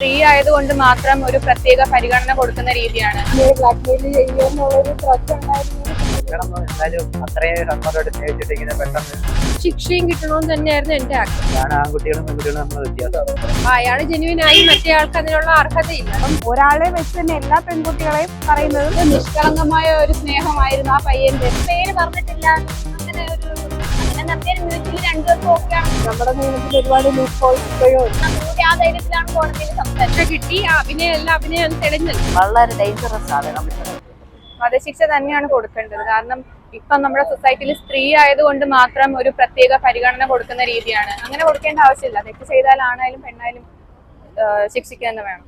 സ്ത്രീ ആയതുകൊണ്ട് മാത്രം ഒരു പ്രത്യേക പരിഗണന കൊടുക്കുന്ന രീതിയാണ്. ശിക്ഷയും കിട്ടണമെന്ന് തന്നെയായിരുന്നു എന്റെ ആഗ്രഹം. അയാൾ ജെനുവിനായി മറ്റേ ആൾക്ക് അതിനുള്ള അർഹതയില്ല. അപ്പം ഒരാളെ വെച്ച് തന്നെ എല്ലാ പെൺകുട്ടികളെയും പറയുന്നത് നിഷ്കളങ്കമായ ഒരു സ്നേഹമായിരുന്നു ആ പയ്യന്റെ പേര് പറഞ്ഞിട്ടില്ല. അങ്ങനെ നടത്തിയ മ്യൂച്വലി രണ്ടുപേർക്കും ഓക്കെയാണ് നമ്മുടെ നിയമത്തിൽ ഒരുപാട് ലൂപ്പ് ഹോൾസ് കൂടി ആ ധൈര്യത്തിലാണ് കോടതിയിൽ സംസാരിച്ചത്. കിട്ടി ആ അഭിനയം എല്ലാം അഭിനയം തെളിഞ്ഞത് വളരെ ഡേഞ്ചറസ് ആണ് കമ്മിഷൻ വധശിക്ഷ തന്നെയാണ് കൊടുക്കേണ്ടത്. കാരണം ഇപ്പം നമ്മുടെ സൊസൈറ്റിയിൽ സ്ത്രീ ആയതുകൊണ്ട് മാത്രം ഒരു പ്രത്യേക പരിഗണന കൊടുക്കുന്ന രീതിയാണ്. അങ്ങനെ കൊടുക്കേണ്ട ആവശ്യമില്ല. തെറ്റ് ചെയ്താൽ ആണായാലും പെണ്ണായാലും ശിക്ഷിക്കുക തന്നെ വേണം.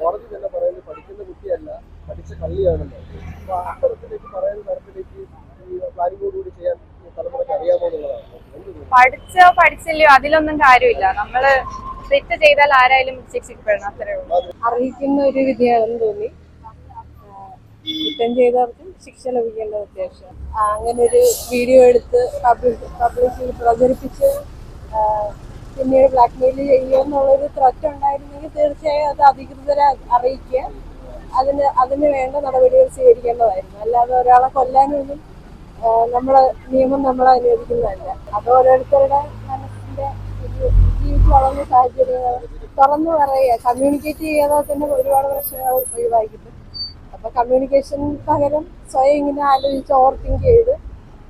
കോടതി തന്നെ പറയുന്നത് പഠിക്കുന്ന കുട്ടിയല്ല പഠിച്ച കള്ളിയാണല്ലോ. അപ്പൊ അത്തരത്തിലേക്ക് പറയുന്ന തരത്തിലേക്ക് ഈ പ്ലാനിങ്ങോടുകൂടി ചെയ്യാൻ തലമുറയ്ക്ക് അറിയാമോ എന്നുള്ളതാണ് എന്ത് പഠിച്ചോ പഠിച്ചില്ലയോ അതിലൊന്നും കാര്യമില്ല. നമ്മൾ തെറ്റ് ചെയ്താൽ ആരായാലും ശിക്ഷിക്കപ്പെടണം. അത്രേ ഉള്ളൂ. അറിയിക്കുന്ന ഒരു വിധിയാണെന്ന് തോന്നി. കുറ്റം ചെയ്തവർക്ക് ശിക്ഷ ലഭിക്കേണ്ടത് അത്യാവശ്യം അങ്ങനെ ഒരു വീഡിയോ എടുത്ത് പബ്ലിക് പ്രചരിപ്പിച്ച് പിന്നീട് ബ്ലാക്ക്മെയിൽ ചെയ്യുമെന്നുള്ളൊരു ത്രറ്റ് ഉണ്ടായിരുന്നെങ്കിൽ തീർച്ചയായും അത് അധികൃതരെ അറിയിക്കുക. അതിന് അതിന് വേണ്ട നടപടികൾ സ്വീകരിക്കേണ്ടതായിരുന്നു. അല്ലാതെ ഒരാളെ കൊല്ലാനൊന്നും നമ്മളെ നിയമം നമ്മളെ അനുവദിക്കുന്നതല്ല. അത് ഓരോരുത്തരുടെ മനസ്സിന്റെ ജീവിച്ചു വളർന്ന സാഹചര്യങ്ങൾ തുറന്നു പറയുക. കമ്മ്യൂണിക്കേറ്റ് ചെയ്യാതെ തന്നെ ഒരുപാട് പ്രശ്നങ്ങൾ ഒഴിവാക്കി അപ്പൊ കമ്മ്യൂണിക്കേഷൻ പകരം സ്വയം ഇങ്ങനെ ആലോചിച്ച് ഓവർ തിങ്ക് ചെയ്ത്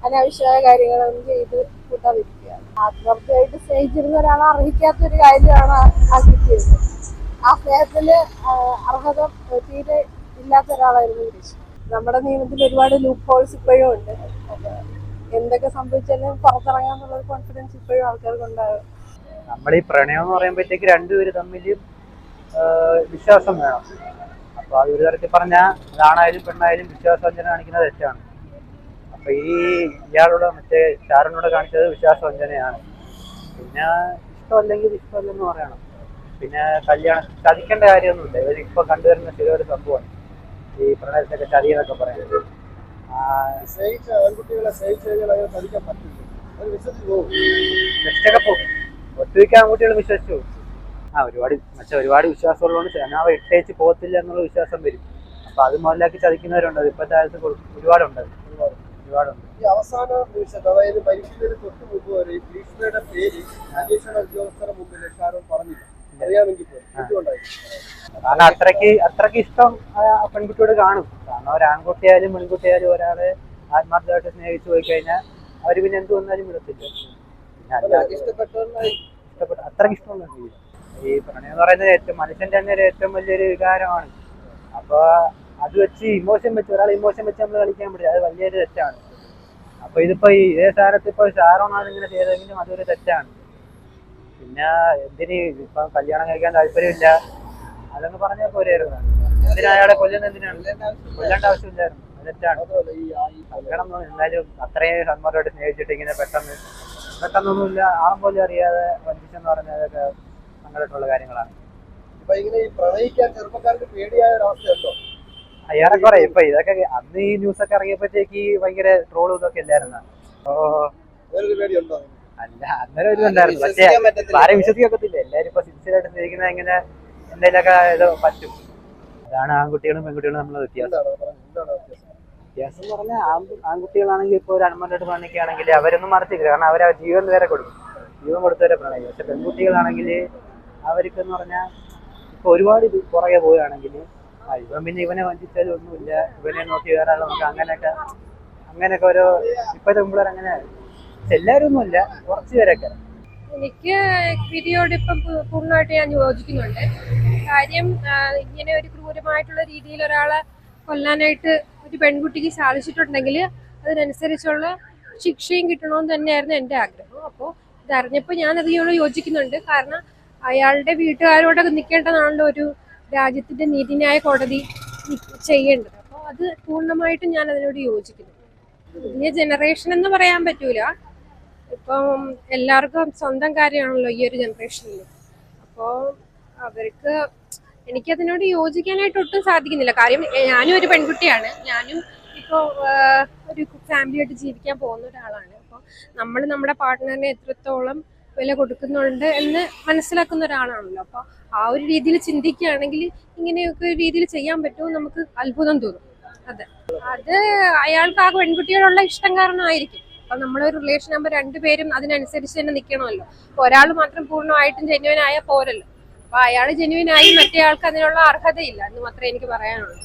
അനാവശ്യമായ കാര്യങ്ങളൊന്നും ചെയ്ത് കൂട്ടാതിരിക്കുക. ആത്മാർത്ഥമായിട്ട് സ്നേഹിച്ചിരുന്ന ഒരാളെ അർഹിക്കാത്ത ഒരു കാര്യമാണ് ആ- കിട്ടിയത്. ആ സ്നേഹത്തിന് അർഹത തീരെ ഇല്ലാത്ത ഒരാളായിരുന്നു ഗിരീഷ് നമ്മുടെ നിയമത്തിൽ ഒരുപാട് ലൂപ്പ് ഹോൾസ് ഇപ്പോഴും ഉണ്ട്. എന്തൊക്കെ സംഭവിച്ചാലും പുറത്തിറങ്ങാന്നുള്ള കോൺഫിഡൻസ് ഇപ്പോഴും ആൾക്കാർക്ക് ഉണ്ടാകും നമ്മൾ ഈ പ്രണയം എന്ന് പറയുമ്പോഴത്തേക്ക് രണ്ടുപേര് തമ്മിൽ വിശ്വാസം വേണം. അപ്പൊ അത് ഒരു തരത്തിൽ പറഞ്ഞാൽ ആണായാലും പെണ്ണായാലും വിശ്വാസവഞ്ചന കാണിക്കുന്നത് തെറ്റാണ്. അപ്പൊ ഈ ഇയാളോട് മറ്റേ ചാരനോട് കാണിച്ചത് വിശ്വാസവഞ്ചനയാണ്. പിന്നെ ഇഷ്ടമല്ലെങ്കിൽ ഇഷ്ടമല്ലെന്ന് പറയണം. പിന്നെ കല്യാണം ചതിക്കേണ്ട കാര്യമൊന്നുമില്ല. ഇവരിപ്പോ കണ്ടുവരുന്ന ചില ഒരു സംഭവമാണ്. ഈ പ്രണയത്തിന്റെ ചതി എന്നൊക്കെ പറയുന്നത് സ്നേഹിച്ച ആൺകുട്ടികളെ സ്നേഹിച്ചു കഴിഞ്ഞാൽ അങ്ങനെ പഠിക്കാൻ പറ്റില്ല. അത് വിശ്വസിച്ച് പോകും. പോകും. ഒട്ടുമിക്ക ആൺകുട്ടികൾ വിശ്വസിച്ചു. ആ ഒരുപാട് മറ്റേ ഒരുപാട് വിശ്വാസമുള്ളതുകൊണ്ട് ചെനാവ ഇട്ടേച്ച് പോകത്തില്ല എന്നുള്ള വിശ്വാസം വരും. അപ്പൊ അത് മുതലാക്കി ചതിക്കുന്നവരുണ്ട്. ഇപ്പോഴത്തെ കാലത്ത് ഒരുപാടുണ്ട്. ഒരുപാടുണ്ട്. ഈ അവസാന നിമിഷത്ത് അതായത് മരിക്കുന്നതിന് തൊട്ട് മുമ്പ് വരെ ഭീഷണിയുടെ പേര് അന്വേഷണ ഉദ്യോഗസ്ഥരുടെ മുമ്പിൽ പറഞ്ഞില്ല. അറിയാമെങ്കിൽ കാരണം അത്രയ്ക്ക് അത്രയ്ക്ക് ഇഷ്ടം പെൺകുട്ടിയോട് കാണും. കാരണം ഒരു ആൺകുട്ടിയായാലും പെൺകുട്ടിയായാലും ഒരാളെ ആത്മാർത്ഥമായിട്ട് സ്നേഹിച്ചു പോയി കഴിഞ്ഞാൽ അവർ പിന്നെ എന്ത് വന്നാലും വിടത്തില്ല. അത്രയ്ക്ക് ഇഷ്ടപ്പെട്ട ഇഷ്ടമുള്ള ഈ പ്രണയം എന്ന് പറയുന്നത് ഏറ്റവും മനുഷ്യന്റെ തന്നെ ഒരു ഏറ്റവും വലിയൊരു വികാരമാണ്. അപ്പൊ അത് വെച്ച് ഇമോഷൻ വെച്ച് ഒരാൾ ഇമോഷൻ വെച്ച് നമ്മൾ കളിക്കാൻ പറ്റില്ല. അത് വലിയൊരു തെറ്റാണ്. അപ്പൊ ഇതിപ്പോ ഈ ഇതേ സ്ഥാനത്ത് ഇപ്പൊ ഷാറോണാണ് ഇങ്ങനെ ചെയ്തെങ്കിലും അതൊരു തെറ്റാണ്. പിന്നെ എന്തിന് ഇപ്പൊ കല്യാണം കഴിക്കാൻ താല്പര്യമില്ല? അതൊന്ന് പറഞ്ഞാൽ പോരായിരുന്നു. എന്തിനാ അയാളെ കൊല്ലുന്ന എന്തിനാണ്? കൊല്ലേണ്ട ആവശ്യമില്ലായിരുന്നു. തെറ്റാണ് എന്ന് എന്നാലും അത്രയും സന്മാരോട് സ്നേഹിച്ചിട്ട് ഇങ്ങനെ പെട്ടെന്ന് പെട്ടെന്നൊന്നുമില്ല ആ പോലും അറിയാതെ വഞ്ചിച്ചെന്ന് പറഞ്ഞതൊക്കെ സങ്കടമായിട്ടുള്ള കാര്യങ്ങളാണ്. ഇപ്പൊ ഇങ്ങനെ ഈ പ്രണയിക്കാൻ ചെറുപ്പക്കാർക്ക് പേടിയായ അവസ്ഥയുണ്ടോ? ഏറെക്കുറെ. ഇപ്പൊ ഇതൊക്കെ അന്ന് ഈ ന്യൂസ് ഒക്കെ ഇറങ്ങിയപ്പോഴത്തേക്ക് ഭയങ്കര ട്രോളും ഇതൊക്കെ ഇല്ലായിരുന്നു. ഓ. അല്ല അന്നേരം ഒരു ഉണ്ടായിരുന്നു പക്ഷേ ആരും വിശ്വസിക്കത്തില്ല. എല്ലാരും ഇപ്പൊ സിൻസിയറായിട്ട് സ്നേഹിക്കുന്നത് എങ്ങനെ എന്തെങ്കിലുമൊക്കെ ഇത് പറ്റും. അതാണ് ആൺകുട്ടികളും പെൺകുട്ടികളും നമ്മളെ വ്യത്യാസം. വ്യത്യാസം? പറഞ്ഞാൽ ആൺ- ആൺകുട്ടികളാണെങ്കിൽ ഇപ്പോൾ ഒരു അൺമാൻഡായിട്ട് പ്രണയിക്കുകയാണെങ്കിൽ അവരൊന്നും മറച്ചില്ല കാരണം അവർ ജീവൻ വേറെ കൊടുക്കും. ജീവൻ കൊടുത്തവരെ പ്രണയിക്കും. പക്ഷെ പെൺകുട്ടികളാണെങ്കിൽ അവർക്ക് എന്ന് പറഞ്ഞാൽ ഇപ്പൊ ഒരുപാട് ഇത് പുറകെ പോവുകയാണെങ്കിൽ ആ ഇവൻ പിന്നെ ഇവനെ വഞ്ചിച്ചാലും ഒന്നുമില്ല. ഇവനെ നോക്കി വേറെ നമുക്ക് നോക്കാം. അങ്ങനെയൊക്കെ അങ്ങനെയൊക്കെ ഓരോ ഇപ്പോഴത്തെ മുമ്പിലർ അങ്ങനെ എല്ലാവരും ഒന്നുമില്ല. കുറച്ച് പേരൊക്കെ. എനിക്ക് വിധിയോട് ഇപ്പം പൂർണമായിട്ട് ഞാൻ യോജിക്കുന്നുണ്ട്. കാര്യം ഇങ്ങനെ ഒരു ക്രൂരമായിട്ടുള്ള രീതിയിൽ ഒരാളെ കൊല്ലാനായിട്ട് ഒരു പെൺകുട്ടിക്ക് സാധിച്ചിട്ടുണ്ടെങ്കിൽ അതിനനുസരിച്ചുള്ള ശിക്ഷയും കിട്ടണമെന്ന് തന്നെയായിരുന്നു എന്റെ ആഗ്രഹം. അപ്പോൾ ഇതറിഞ്ഞപ്പോൾ ഞാൻ അതിനോട് യോജിക്കുന്നുണ്ട്. കാരണം അയാളുടെ വീട്ടുകാരോടൊക്കെ നിൽക്കേണ്ടതാണല്ലോ ഒരു രാജ്യത്തിന്റെ നീതിന്യായ കോടതി ചെയ്യേണ്ടത്. അപ്പോൾ അത് പൂർണമായിട്ടും ഞാൻ അതിനോട് യോജിക്കുന്നു. പുതിയ ജനറേഷൻ എന്ന് പറയാൻ പറ്റൂല. ഇപ്പം എല്ലാവർക്കും സ്വന്തം കാര്യമാണല്ലോ ഈ ഒരു ജനറേഷനിൽ അപ്പോൾ അവർക്ക് എനിക്കതിനോട് യോജിക്കാനായിട്ട് ഒട്ടും സാധിക്കുന്നില്ല. കാര്യം ഞാനും ഒരു പെൺകുട്ടിയാണ്. ഞാനും ഇപ്പോൾ ഒരു ഫാമിലിയായിട്ട് ജീവിക്കാൻ പോകുന്ന ഒരാളാണ്. അപ്പോൾ നമ്മൾ നമ്മുടെ പാർട്ട്ണറിനെ എത്രത്തോളം വില കൊടുക്കുന്നുണ്ട് എന്ന് മനസ്സിലാക്കുന്ന ഒരാളാണല്ലോ. അപ്പോൾ ആ ഒരു രീതിയിൽ ചിന്തിക്കുകയാണെങ്കിൽ ഇങ്ങനെയൊക്കെ രീതിയിൽ ചെയ്യാൻ പറ്റുമോ നമുക്ക് അത്ഭുതം തോന്നും. അതെ. അത് അയാൾക്ക് ആ പെൺകുട്ടിയോടുള്ള ഇഷ്ടം കാരണമായിരിക്കും. അപ്പൊ നമ്മളൊരു റിലേഷൻ ആകുമ്പോൾ രണ്ടുപേരും അതിനനുസരിച്ച് തന്നെ നിൽക്കണമല്ലോ അപ്പൊ ഒരാൾ മാത്രം പൂർണമായിട്ടും ജെന്യുവൻ ആയാൽ പോരല്ലോ. അപ്പൊ അയാൾ ജെന്യുവൻ ആയി മറ്റേ ആൾക്ക് അതിനുള്ള അർഹതയില്ല എന്ന് മാത്രമേ എനിക്ക് പറയാനുള്ളൂ.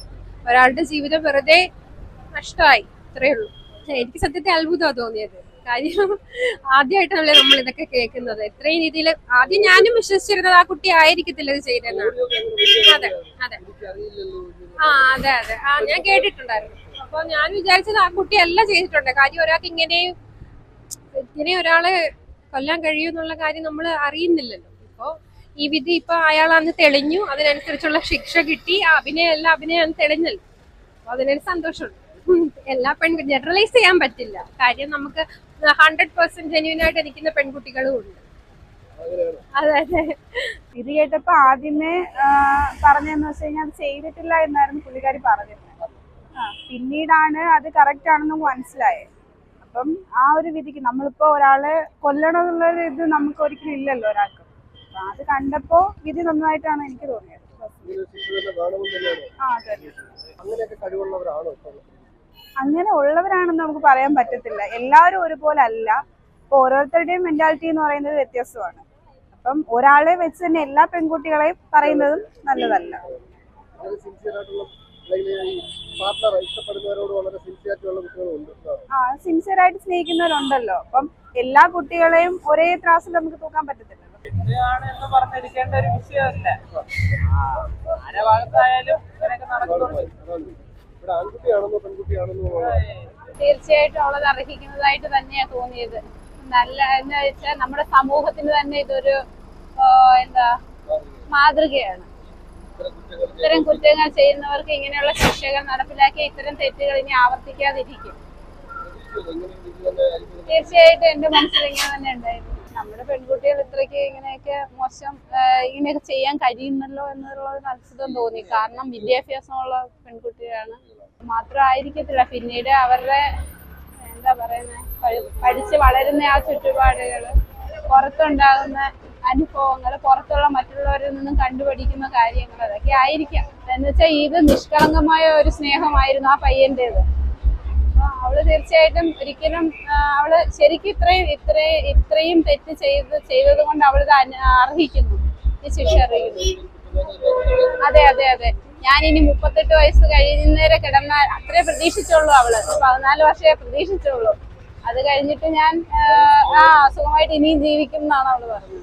ഒരാളുടെ ജീവിതം വെറുതെ നഷ്ടമായി. ഇത്രയേ ഉള്ളൂ. എനിക്ക് സത്യത്തെ അത്ഭുതമാണ് തോന്നിയത്. കാര്യം ആദ്യമായിട്ടല്ലേ നമ്മൾ ഇതൊക്കെ കേൾക്കുന്നത്. ഇത്രയും രീതിയിൽ ആദ്യം ഞാനും വിശ്വസിച്ചിരുന്നത് ആ കുട്ടി ആയിരിക്കത്തില്ല ഇത് ചെയ്തതെന്നാണ്. അതെ അതെ. ആ അതെ അതെ. ആ ഞാൻ കേട്ടിട്ടുണ്ടായിരുന്നു. അപ്പൊ ഞാൻ വിചാരിച്ചത് ആ കുട്ടി അല്ല ചെയ്തിട്ടുണ്ട്. കാര്യം ഒരാൾക്ക് ഇങ്ങനെ ഇങ്ങനെ ഒരാളെ കൊല്ലാൻ കഴിയുമെന്നുള്ള കാര്യം നമ്മൾ അറിയുന്നില്ലല്ലോ. ഇപ്പോ ഈ വിധി ഇപ്പൊ അയാൾ അന്ന് തെളിഞ്ഞു. അതിനനുസരിച്ചുള്ള ശിക്ഷ കിട്ടി. അഭിനയം എല്ലാം അഭിനയം തെളിഞ്ഞല്ലോ. അപ്പൊ അതിനൊരു സന്തോഷമുണ്ട്. എല്ലാ പെൺ ജനറലൈസ് ചെയ്യാൻ പറ്റില്ല. കാര്യം നമുക്ക് ഹൺഡ്രഡ് പെർസെന്റ് ജെന്യൂൻ ആയിട്ട് നിൽക്കുന്ന പെൺകുട്ടികളും ഉണ്ട്. അതെ ഇത് കേട്ടപ്പോ ആദ്യമേ പറഞ്ഞെന്ന് വെച്ച് കഴിഞ്ഞാൽ ചെയ്തിട്ടില്ല എന്നായിരുന്നു പുള്ളിക്കാരി പറഞ്ഞിരുന്നത്. പിന്നീടാണ് അത് കറക്റ്റ് ആണെന്ന് മനസ്സിലായേ മനസ്സിലായത്. അപ്പം ആ ഒരു വിധിക്ക് നമ്മളിപ്പോ ഒരാളെ കൊല്ലണം എന്നുള്ളൊരു ഇത് നമുക്ക് ഒരിക്കലും ഇല്ലല്ലോ ഒരാൾക്ക്. അപ്പൊ അത് കണ്ടപ്പോ വിധി നന്നായിട്ടാണ് എനിക്ക് തോന്നിയത്. ആ അതെ. അങ്ങനെ ഉള്ളവരാണെന്ന് നമുക്ക് പറയാൻ പറ്റത്തില്ല. എല്ലാവരും ഒരുപോലെ അല്ല. ഇപ്പൊ ഓരോരുത്തരുടെയും മെന്റാലിറ്റി എന്ന് പറയുന്നത് വ്യത്യസ്തമാണ് അപ്പം ഒരാളെ വെച്ച് തന്നെ എല്ലാ പെൺകുട്ടികളെയും പറയുന്നതും നല്ലതല്ല. അല്ലെങ്കിൽ ഈ പാർട്ട്ണർ ഇഷ്ടപ്പെടുന്നവരോട് വളരെ സിൻസിയർ ആയിട്ടുള്ള കുട്ടികളുണ്ട് ആ സിൻസിയർ ആയിട്ട് സ്നേഹിക്കുന്നവരുണ്ടല്ലോ. അപ്പം എല്ലാ കുട്ടികളെയും ഒരേ ത്രാസിൽ നമുക്ക് തൂക്കാൻ പറ്റത്തില്ലല്ലോ ആണ് എന്ന് പറഞ്ഞിരിക്കേണ്ട ഒരു വിഷയമല്ല. ആരെ ഭാഗത്തായാലും ഇങ്ങനെയൊക്കെ നടക്കുന്നുണ്ട്. ഇവിടെ ആൺകുട്ടിയാണെന്നോ പെൺകുട്ടിയാണെന്നോ തീർച്ചയായിട്ടും അവളത് അർഹിക്കുന്നതായിട്ട് തന്നെയാ തോന്നിയത്. നല്ല എന്ന് വെച്ചാൽ നമ്മുടെ സമൂഹത്തിന് തന്നെ ഇതൊരു എന്താ മാതൃകയാണ്. ഇത്തരം കുറ്റങ്ങൾ ചെയ്യുന്നവർക്ക് ഇങ്ങനെയുള്ള ശിക്ഷകൾ നടപ്പിലാക്കി ഇത്തരം തെറ്റുകൾ ഇനി ആവർത്തിക്കാതിരിക്കും. തീർച്ചയായിട്ടും എന്റെ മനസ്സിൽ ഇങ്ങനെ തന്നെ ഉണ്ടായിരുന്നു. നമ്മുടെ പെൺകുട്ടികൾ ഇത്രയ്ക്ക് ഇങ്ങനെയൊക്കെ മോശം ഇങ്ങനെയൊക്കെ ചെയ്യാൻ കഴിയുന്നല്ലോ എന്നുള്ള ഒരു അത്ഭുതം തോന്നി. കാരണം വിദ്യാഭ്യാസമുള്ള പെൺകുട്ടികളാണ്. മാത്രമായിരിക്കത്തില്ല. പിന്നീട് അവരുടെ എന്താ പറയുന്നത് പഠിച്ച് വളരുന്ന ആ ചുറ്റുപാടുകൾ പുറത്തുണ്ടാകുന്ന അനുഭവങ്ങൾ പുറത്തുള്ള മറ്റുള്ളവരിൽ നിന്നും കണ്ടുപഠിക്കുന്ന കാര്യങ്ങൾ അതൊക്കെ ആയിരിക്കാം. എന്ന് വെച്ചാൽ ഇത് നിഷ്കളങ്കമായ ഒരു സ്നേഹമായിരുന്നു ആ പയ്യന്റേത് അവൾ തീർച്ചയായിട്ടും ഒരിക്കലും അവൾ ശരിക്കും ഇത്രയും ഇത്രയും ഇത്രയും തെറ്റ് ചെയ്ത് ചെയ്തത് കൊണ്ട് അവളിത് അർഹിക്കുന്നു. ഈ ശിക്ഷ അറിയിക്കുന്നു അതെ അതെ അതെ. ഞാൻ ഇനി മുപ്പത്തെട്ട് വയസ്സ് കഴിയുന്നേരെ കിടന്നാൽ അത്രേ പ്രതീക്ഷിച്ചുള്ളൂ അവൾ. പതിനാല് വർഷമേ പ്രതീക്ഷിച്ചുള്ളൂ. അത് കഴിഞ്ഞിട്ട് ഞാൻ ആ, ആ സുഖമായിട്ട് ഇനിയും ജീവിക്കും എന്നാണ് അവൾ പറഞ്ഞത്.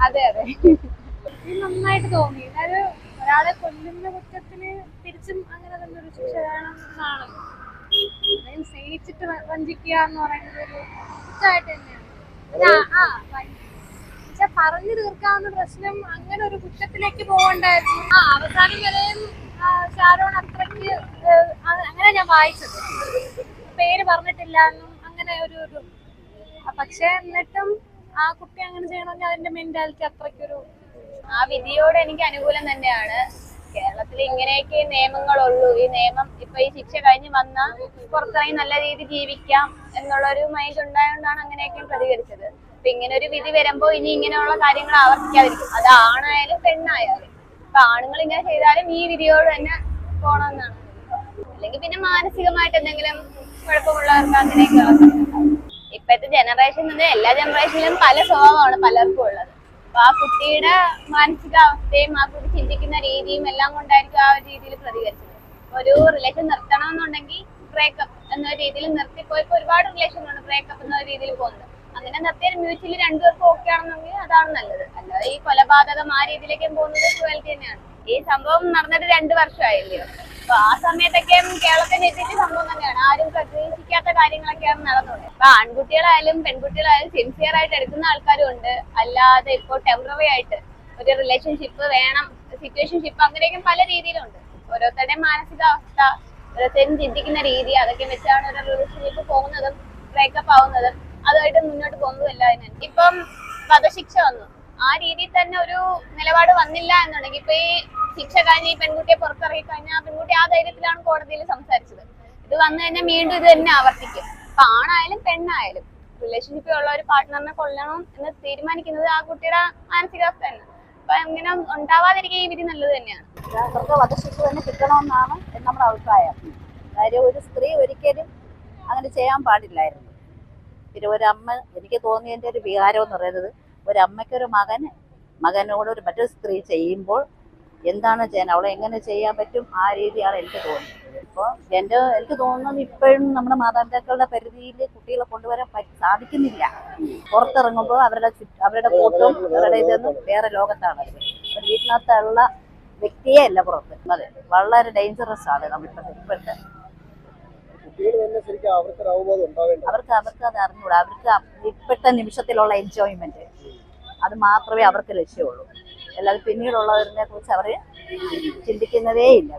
അതെ അതെ. നന്നായിട്ട് തോന്നി. അതായത് ഒരാളെ കൊല്ലുന്ന കുറ്റത്തിന് തിരിച്ചും അങ്ങനെ തന്നെ ഒരു ശിക്ഷ വേണം എന്നാണ്. സ്നേഹിച്ചിട്ട് വഞ്ചിക്കുക എന്ന് പറയുന്നത് ഒരു കുറ്റമായിട്ട് തന്നെയാണ്. ആ- പറഞ്ഞു തീർക്കാവുന്ന പ്രശ്നം അങ്ങനെ ഒരു കുറ്റത്തിലേക്ക് പോകണ്ടായിരുന്നു. ആ അവസാനം വരെയും ഷാരോൺ അത്രയ്ക്ക് അങ്ങനെ ഞാൻ വായിച്ചത്. പേര് പറഞ്ഞിട്ടില്ല എന്നും അങ്ങനെ ഒരു പക്ഷെ എന്നിട്ടും ആ കുട്ടി അങ്ങനെ ചെയ്യണമെങ്കിൽ അതിന്റെ മെന്റാലിറ്റി അത്രയ്ക്കൊരു ആ വിധിയോട് എനിക്ക് അനുകൂലം തന്നെയാണ്. കേരളത്തിൽ ഇങ്ങനെയൊക്കെ നിയമങ്ങളുള്ളൂ. ഈ നിയമം ഇപ്പൊ ഈ ശിക്ഷ കഴിഞ്ഞ് വന്ന പുറത്തിറങ്ങി നല്ല രീതിയിൽ ജീവിക്കാം എന്നുള്ള ഒരു മൈൻഡ് ഉണ്ടായതുകൊണ്ടാണ് അങ്ങനെയൊക്കെ പ്രതികരിച്ചത്. അപ്പൊ ഇങ്ങനെ ഒരു വിധി വരുമ്പോ ഇനി ഇങ്ങനെയുള്ള കാര്യങ്ങൾ ആവർത്തിക്കാതിരിക്കും. അത് ആണായാലും പെണ്ണായാലും. ഇപ്പൊ ആണുങ്ങൾ ഇങ്ങനെ ചെയ്താലും ഈ വിധിയോട് തന്നെ പോണമെന്നാണ് അല്ലെങ്കിൽ പിന്നെ മാനസികമായിട്ട് എന്തെങ്കിലും കുഴപ്പമുള്ളവർക്ക് അങ്ങനെയൊക്കെ. ഇപ്പോഴത്തെ ജനറേഷൻ എല്ലാ ജനറേഷനിലും പല സ്വഭാവമാണ് പലർക്കും ഉള്ളത്. അപ്പൊ ആ കുട്ടിയുടെ മാനസികാവസ്ഥയും ആ കുട്ടി ചിന്തിക്കുന്ന രീതിയും എല്ലാം കൊണ്ടായിരിക്കും ആ ഒരു രീതിയിൽ പ്രതികരിച്ചത്. ഒരു റിലേഷൻ നിർത്തണമെന്നുണ്ടെങ്കിൽ ബ്രേക്കപ്പ് എന്ന രീതിയിൽ നിർത്തിപ്പോയപ്പോ ഒരുപാട് റിലേഷൻ ഉണ്ട് ബ്രേക്കപ്പ് എന്ന രീതിയിൽ പോകുന്നത് അങ്ങനെ നിർത്തിയാൽ മ്യൂച്വലി രണ്ടുപേർക്കും ഓക്കെ ആണെന്നുണ്ടെങ്കിൽ അതാണ് നല്ലത്. അല്ലാതെ ഈ കൊലപാതകം ആ രീതിയിലേക്കും പോകുന്നത് ക്രുവൽറ്റി തന്നെയാണ്. ഈ സംഭവം നടന്നിട്ട് രണ്ടു വർഷമായില്ലയോ അപ്പൊ ആ സമയത്തൊക്കെ കേരളത്തെ ഞെട്ടിച്ച സംഭവം തന്നെയാണ്. ആരും പ്രതീക്ഷിക്കാത്ത കാര്യങ്ങളൊക്കെയാണ് നടന്നത്. അപ്പൊ ആൺകുട്ടികളായാലും പെൺകുട്ടികളായാലും സിൻസിയർ ആയിട്ട് എടുക്കുന്ന ആൾക്കാരും ഉണ്ട്. അല്ലാതെ ഇപ്പോൾ ടെമ്പററി ആയിട്ട് ഒരു റിലേഷൻഷിപ്പ് വേണം സിറ്റുവേഷൻഷിപ്പ് അങ്ങനെയൊക്കെ പല രീതിയിലുണ്ട്. ഓരോരുത്തരുടെ മാനസികാവസ്ഥ ഓരോരുത്തരും ചിന്തിക്കുന്ന രീതി അതൊക്കെ വെച്ചാണ് ഒരു റിലേഷൻഷിപ്പ് പോകുന്നതും ബ്രേക്കപ്പ് ആവുന്നതും അതുമായിട്ട് മുന്നോട്ട് പോകുന്നതല്ല അതിന് ഇപ്പം വധശിക്ഷ വന്നു. ആ രീതിയിൽ തന്നെ ഒരു നിലപാട് വന്നില്ല എന്നുണ്ടെങ്കിൽ ഇപ്പൊ ഈ ശിക്ഷ കഴിഞ്ഞ് ഈ പെൺകുട്ടിയെ പുറത്തിറങ്ങി കഴിഞ്ഞാൽ ആ ധൈര്യത്തിലാണ് കോടതിയിൽ സംസാരിച്ചത്. ഇത് വന്നു കഴിഞ്ഞാൽ വീണ്ടും ഇത് തന്നെ ആവർത്തിക്കും. അപ്പൊ ആണായാലും പെണ്ണായാലും റിലേഷൻഷിപ്പിൽ ഉള്ള ഒരു പാർട്ട്ണറിനെ കൊല്ലണം എന്ന് തീരുമാനിക്കുന്നത് ആ കുട്ടിയുടെ മാനസികാവസ്ഥ തന്നെ. അപ്പൊ അങ്ങനെ ഉണ്ടാവാതിരിക്കുക ഈ വിധി നല്ലത് തന്നെയാണ്. അവർക്ക് വധശിക്ഷ തന്നെ കിട്ടണമെന്നാണ് നമ്മുടെ അഭിപ്രായം. കാര്യം ഒരു സ്ത്രീ ഒരിക്കലും അങ്ങനെ ചെയ്യാൻ പാടില്ലായിരുന്നു. പിന്നെ ഒരമ്മ എനിക്ക് തോന്നിയതിന്റെ ഒരു വികാരം എന്ന് പറയുന്നത് ഒരമ്മയ്ക്കൊരു മകൻ മകനോട് ഒരു മറ്റൊരു സ്ത്രീ ചെയ്യുമ്പോൾ എന്താണ് ചെയ്യാൻ അവളെ എങ്ങനെ ചെയ്യാൻ പറ്റും ആ രീതിയാണ് എനിക്ക് തോന്നുന്നത്. ഇപ്പോൾ എന്റെ എനിക്ക് തോന്നുന്നത് ഇപ്പോഴും നമ്മുടെ മാതാപിതാക്കളുടെ പരിധിയിൽ കുട്ടികളെ കൊണ്ടുവരാൻ പറ്റി സാധിക്കുന്നില്ല. പുറത്തിറങ്ങുമ്പോൾ അവരുടെ അവരുടെ കൂട്ടും അവരുടെ ഇതൊന്നും വേറെ ലോകത്താണ്. അവർ വീട്ടിനകത്തുള്ള വ്യക്തിയെ അല്ല പുറത്ത്. അതെ വളരെ ഡേഞ്ചറസ് ആണ് നമ്മളിപ്പോഴത്തെ ഇപ്പോഴത്തെ. അവർക്ക് അവർക്ക് അത് അറിഞ്ഞൂടാ അവർക്ക് ഇപ്പോഴത്തെ നിമിഷത്തിലുള്ള എൻജോയ്മെന്റ് അത് മാത്രമേ അവർക്ക് ലക്ഷ്യമുള്ളൂ അല്ലാതെ പിന്നീടുള്ളവരിനെ കുറിച്ച് അവർ ചിന്തിക്കുന്നതേ ഇല്ല